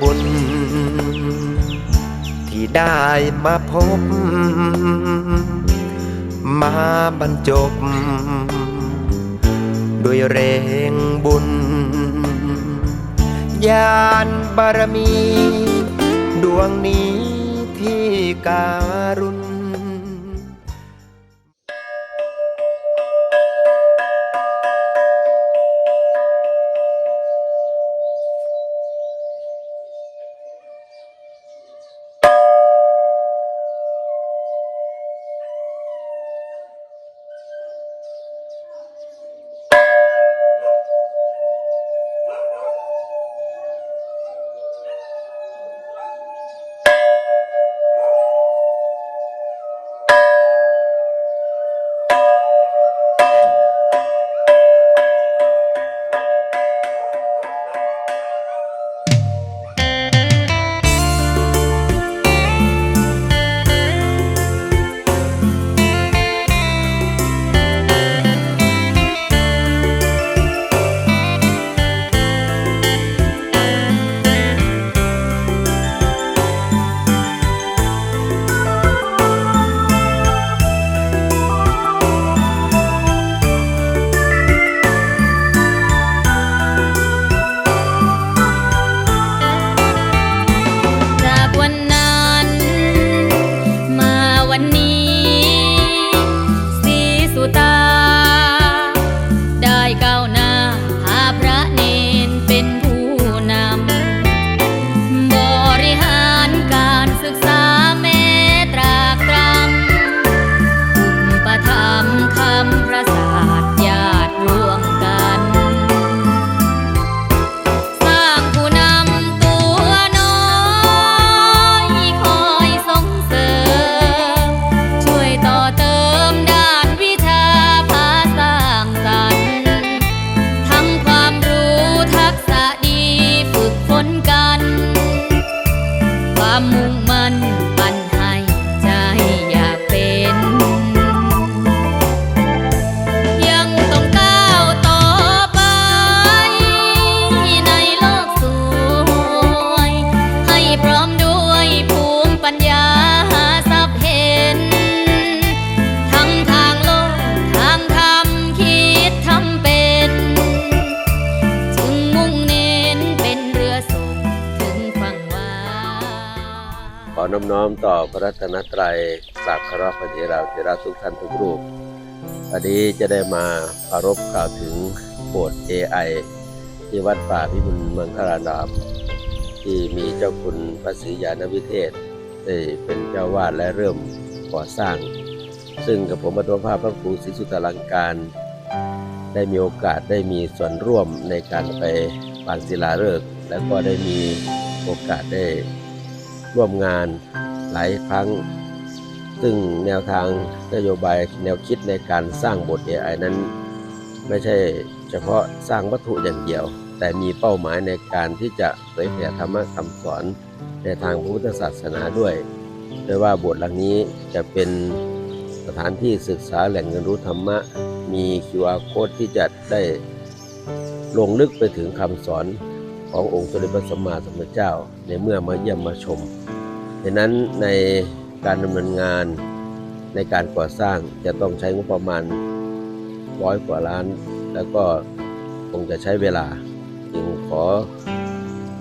บุญ ที่ได้มาพบ มาบรรจบ ด้วยแรงบุญ ญาณบารมี ดวงนี้ที่การ น้อมต่อพระรัตนตรัยกราบคารวะพระเถราเถระทุกท่านทุกรูปวันนี้จะได้มาปารบกล่าวถึงโบสถ์ AI ที่วัดป่าพิบุญมืองคารานาม ที่มีเจ้าคุณพระศรียานวิเทศได้เป็นเจ้าวาดและเริ่มก่อสร้าง ซึ่งกับผมอัตภาพพระครูศรีสุตลังการ ได้มีโอกาสได้มีส่วนร่วมในการไปปางศิลาฤกษ์และก็ได้มีโอกาสได้ ร่วมงานหลายครั้ง ซึ่งแนวทางนโยบายแนวคิดในการสร้างบท AI นั้น ไม่ใช่เฉพาะสร้างวัตถุอย่างเดียว แต่มีเป้าหมายในการที่จะเผยแผ่ธรรมะคำสอนในทางพุทธศาสนาด้วยโดยว่าบทหลังนี้จะเป็นสถานที่ศึกษาแหล่งเรียนรู้ธรรมะ มี QR code ที่จะได้ลงลึกไปถึงคำสอน ขององค์สมเด็จพระสัมมาสัมพุทธเจ้าในเมื่อมาเยี่ยมมาชมดังนั้นในการดำเนินงานในการก่อสร้างจะต้องใช้งบประมาณร้อยกว่าล้าน แล้วก็คงจะใช้เวลาจึงขอ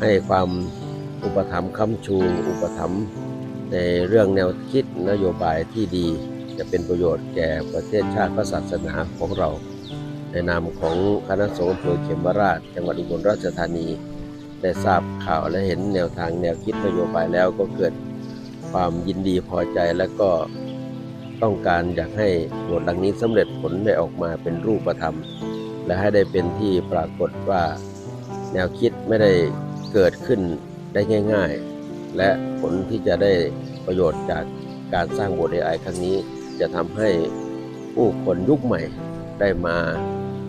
ให้ความอุปถัมภ์ค้ำชู อุปถัมภ์ในเรื่องแนวคิดนโยบายที่ดี จะเป็นประโยชน์แก่ประเทศชาติพระศาสนาของเรา ในนามของคณะสงฆ์อำเภอเขมราช จังหวัดอุบลราชธานี ได้ทราบข่าวและเห็นแนวทางแนวคิดนโยบายแล้วก็เกิดความยินดีพอใจและก็ต้องการอยากให้บทหลังนี้สำเร็จผลได้ออกมาเป็นรูปธรรม และให้ได้เป็นที่ปรากฏว่าแนวคิดไม่ได้เกิดขึ้นได้ง่าย ๆ และผลที่จะได้ประโยชน์จากการสร้างบท AI ครั้งนี้ จะทำให้ผู้คนยุคใหม่ได้มา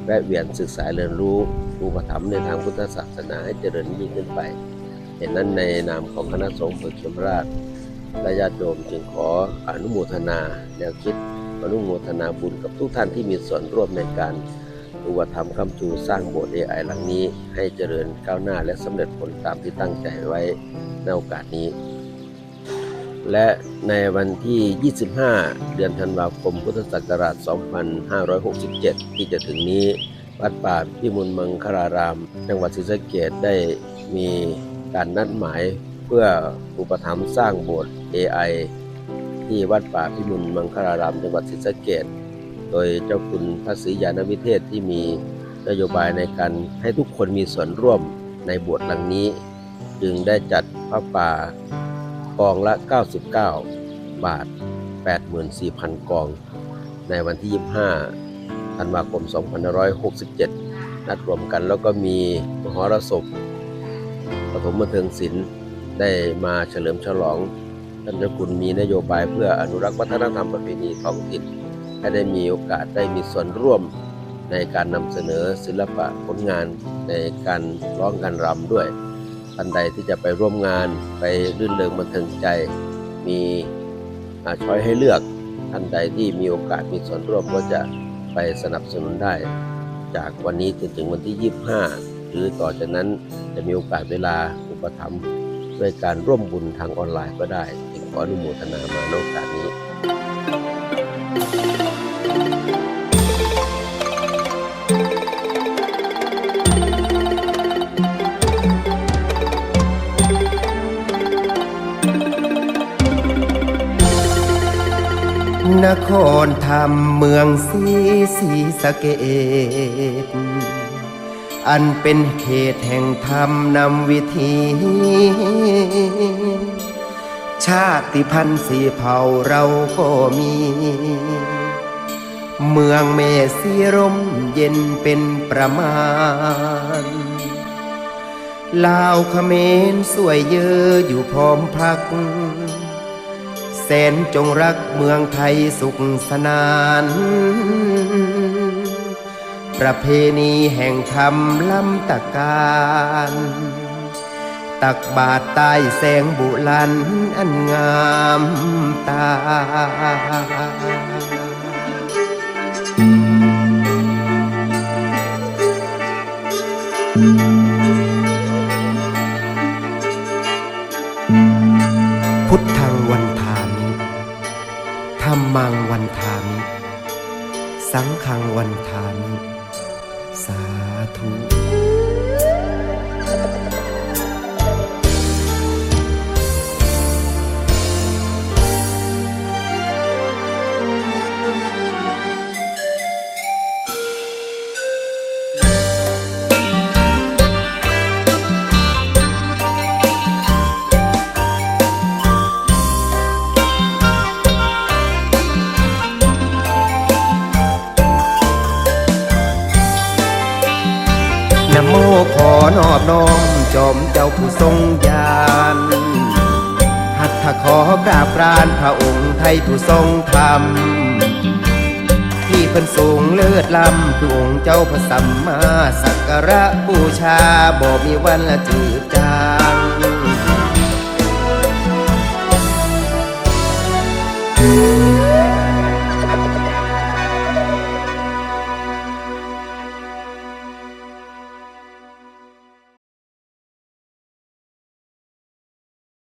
แวะเวียนศึกษาเรียนรู้ อุปถัมภ์ในทางพุทธศาสนาให้เจริญยิ่งขึ้นไปเห็นนั้นในนามของคณะสงฆ์เผือเขมราชและญาติโยมจึงขออนุโมทนาแนวคิดอนุโมทนาบุญกับทุกท่านที่มีส่วนร่วมในการอุปถัมภ์คำจูสร้างโบสถ์ AI หลังนี้ ให้เจริญก้าวหน้าและสำเร็จผลตามที่ตั้งใจไว้ในโอกาสนี้ และในวันที่ 25 เดือนธันวาคมพุทธศักราช 2567 ที่จะถึงนี้ วัดป่าพิมุลมังคลาราม จังหวัดศรีสะเกษได้มีการนัดหมายเพื่ออุปถัมภ์สร้างโบสถ์ AI ที่วัดป่าพิมุลมังคลาราม จังหวัดศรีสะเกษโดยเจ้าคุณพระศรียานวิเทศที่มีนโยบายในการให้ทุกคนมีส่วนร่วมในโบสถ์หลังนี้ จึงได้จัดพระป่ากองละ 99 บาท 84,000 กอง ในวันที่ 25 ธันวาคม 2567 นัดรวมกันแล้วก็มีมหรสพปฐมบันเทิงศิลป์ได้มาเฉลิมฉลองท่านเจ้าคุณมีนโยบายเพื่ออนุรักษ์วัฒนธรรมประเพณีท้องถิ่นให้ได้มีโอกาสได้มีส่วนร่วมในการนำเสนอศิลปะผลงานในการร้องการรำด้วยท่านใดที่จะไปร่วมงานไปรื่นเริงบันเทิงใจ มีอาช้อยให้เลือกท่านใดที่มีโอกาสมีส่วนร่วมก็จะ ไปสนับสนุนได้ จากวันนี้จนถึงวันที่ 25 หรือต่อจากนั้นจะมีโอกาสเวลาอุปถัมภ์ด้วยการร่วมบุญทางออนไลน์ก็ได้จึงขออนุโมทนามานโอกาสนี้ นครธรรมเมืองศรีศรีสะเกดอันเป็นเขตแห่งธรรมนำวิธี ชาติพันธ์สีเผ่าเราก็มี เมืองเมสีร่มเย็นเป็นประมาณ ลาวเขมรสวยเยอะอยู่พร้อมพัก สนจงรักเมืองไทยสุขสนาน ประเพณีแห่งธรรมล้ำตะการ ตักบาทใต้แสงบุลันอันงามตา วันทามิสาธุ น้อมจอมเจ้าผู้ทรงญาณหัตถขอกราบกรานพระองค์ไทยผู้ทรงธรรม ที่เพิ่นสูงเลิศล้ำคือองค์เจ้าพระสัมมาสักการะบูชาบ่มีวันละจืดจ